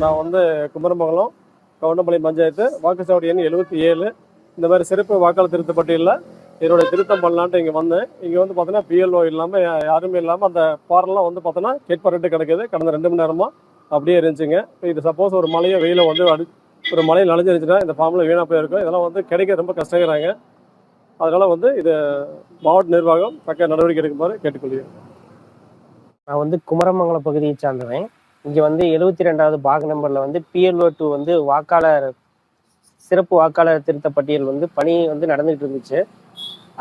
நான் வந்து குமரமங்கலம் கவுண்டமலை பஞ்சாயத்து வாக்குச்சாவடி எண் எழுபத்தி ஏழு. இந்த மாதிரி சிறப்பு வாக்காளர் திருத்த பட்டியலில் என்னோட திருத்தம் பண்ணலான்ட்டு இங்கே வந்தேன். இங்கே வந்து பார்த்தீங்கன்னா பிஎல்ஓ இல்லாமல் யாருமே இல்லாமல் அந்த பாரெல்லாம் வந்து பார்த்தோன்னா கேட்பாரிட்டு கிடக்குது. கடந்த ரெண்டு மணி நேரமாக அப்படியே இருந்துச்சுங்க. இப்போ இது சப்போஸ் ஒரு மழையோ வெயிலோ வந்து அடி ஒரு மழை நனைஞ்சிருந்துச்சுன்னா இந்த ஃபார்மில் வீணாக போயிருக்கும். இதெல்லாம் வந்து கிடைக்க ரொம்ப கஷ்டங்கிறாங்க. அதனால் வந்து இது மாவட்ட நிர்வாகம் தக்க நடவடிக்கை எடுக்குமாறு கேட்டுக்கொள்கிறேன். நான் வந்து குமரமங்கலம் பகுதியை சார்ந்தவன். இங்கே வந்து எழுபத்தி ரெண்டாவது பாக நம்பரில் வந்து பிஎல்ஓ டூ வந்து வாக்காளர் சிறப்பு வாக்காளர் திருத்த பட்டியல் வந்து பணி வந்து நடந்துகிட்டு இருந்துச்சு.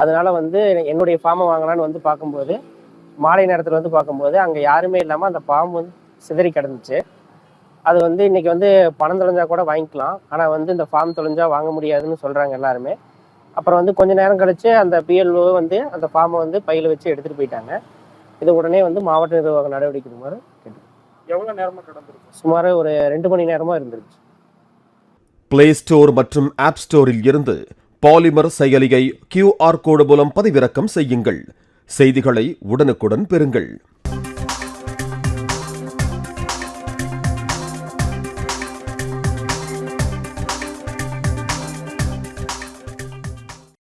அதனால வந்து என்னுடைய ஃபார்மை வாங்கலான்னு வந்து பார்க்கும்போது மாலை நேரத்தில் வந்து பார்க்கும்போது அங்கே யாருமே இல்லாமல் அந்த ஃபார்ம் வந்து சிதறி கிடந்துச்சு. அது வந்து இன்னைக்கு வந்து பணம் தொலைஞ்சா கூட வாங்கிக்கலாம். ஆனால் வந்து இந்த ஃபார்ம் தொலைஞ்சா வாங்க முடியாதுன்னு சொல்கிறாங்க எல்லாருமே. அப்புறம் வந்து கொஞ்ச நேரம் கழிச்சு அந்த பிஎல்ஓ வந்து அந்த ஃபார்மை வந்து பையில் வச்சு எடுத்துகிட்டு போயிட்டாங்க. இது உடனே வந்து மாவட்ட நிர்வாக நடவடிக்கை மாதிரி கேட்டு எவ்வளோ நேரமாக கிடந்திருக்கு சுமார் ஒரு ரெண்டு மணி நேரமா இருந்துருச்சு. பிளே ஸ்டோர் மற்றும் ஆப் ஸ்டோரில் இருந்து பாலிமர் செயலியை கியூஆர் கோடு மூலம் பதிவிறக்கம் செய்யுங்கள். செய்திகளை உடனுக்குடன் பெறுங்கள்.